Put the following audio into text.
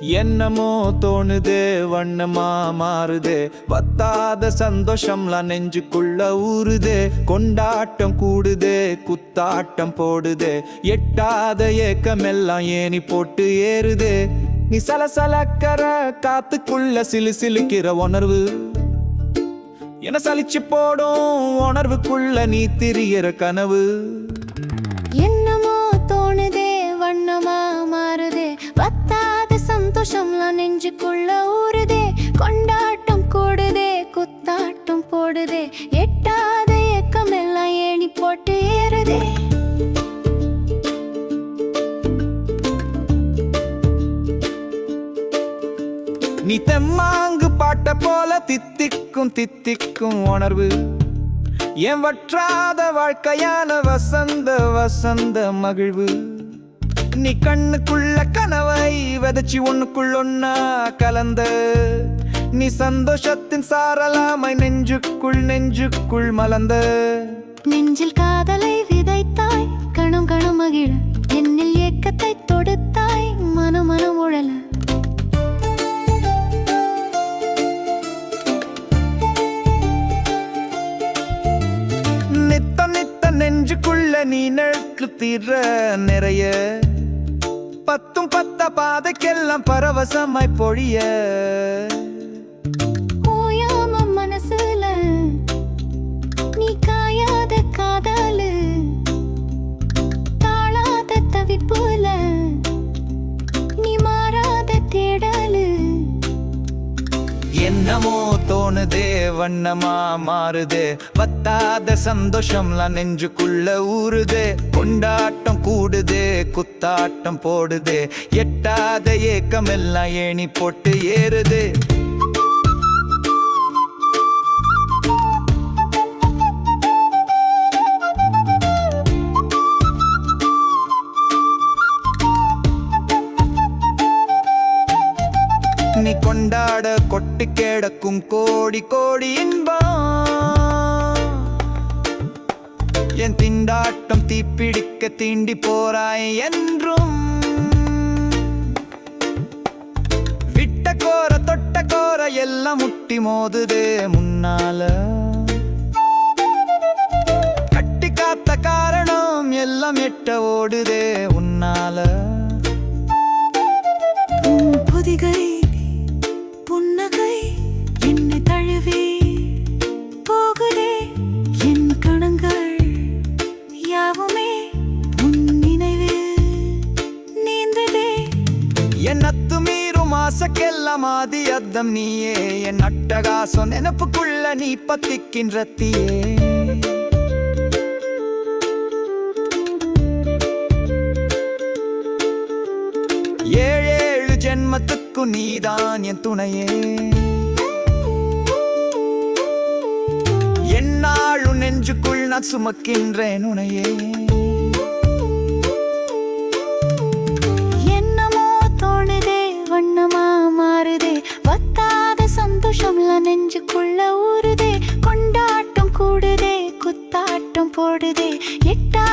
என்னமோ தோணுதே வண்ணமா மாறுதே. வத்தாத சந்தோஷம்லாம் நெஞ்சுக்குள்ள ஊறுதே. கொண்டாட்டம் கூடுதே குத்தாட்டம் போடுதே. எட்டாத ஏக்கமெல்லாம் ஏணி போட்டு ஏறுதே. நீ சலசலக்கற காத்துக்குள்ள சிலு சிலுக்கிற உணர்வு. என சலிச்சு போடும் உணர்வுக்குள்ள நீ திரியற கனவு. நெஞ்சுக்குள்ள ஊறுதே கொண்டாட்டம் கூடுதே குத்தாட்டம் போடுதே. எட்டாத ஏக்கம் எல்லாம் ஏணி போட்டு ஏறுதே. நீ தெம்மாங்கு பாட்ட போல தித்திக்கும் தித்திக்கும் உணர்வு. என் வற்றாத வாழ்க்கையான வசந்த வசந்த மகிழ்வு. நீ கண்ணுக்குள்ள கனவை விதைச்சி ஒண்ணுக்குள்ள ஒன்னா கலந்த. நீ சந்தோஷத்தின் சாரலாமை நெஞ்சுக்குள் நெஞ்சுக்குள் மலர்ந்த. நெஞ்சில் காதலை விதைத்தாய் கணம் கணம் மகிழ. என்னில் ஏக்கத்தை தொடுத்தாய் மனம் மனம் உழல. நித்த நித்த நெஞ்சுக்குள்ள நீ நெழுக்கு தீர நிறைய. பத்தும் பத்த பாதைக்கெல்லாம் பரவசமாய் பொழிய. ஓயாம மனசுல நீ காயாத காதலு தாழாத தவிப்புல நீ மாறாத தேடலு. என்னமோ தோணுதே வண்ணமா மாறுதே வத்தாத சந்தோஷம்லாம் நெஞ்சுக்குள்ள ஊறுதே கொண்டாட்டம் கூடுதே குத்தாட்டம் போடுதே. எட்டாத ஏக்கம் எல்லாம் ஏணி போட்டு ஏறுது. நீ கொண்டாட கொட்டு கேடக்கும் கோடி கோடி இன்பம். என் திண்டாட்டம் தீப்பிடிக்க தீண்டி போறாய் என்றும். விட்ட கோர தொட்ட கோர எல்லாம் முட்டி மோதுதே முன்னால. கட்டி காத்த காரணம் எல்லாம் எட்ட ஓடுதே உன்னால. புதிகை ஆதி அத்தம் நீயே. என் அட்டகாசம் நினப்புக்குள்ள நீ பத்திக்கின்ற தீயே. ஏழேழு ஜென்மத்துக்கு நீதான் என் துணையே. என்னாலும் நெஞ்சுக்குள் நான் சுமக்கின்றேன் உனையே. சந்தோஷம்ல நெஞ்சுக்குள்ள ஊறுதே கொண்டாட்டம் கூடுதே குத்தாட்டம் போடுதே. எட்டா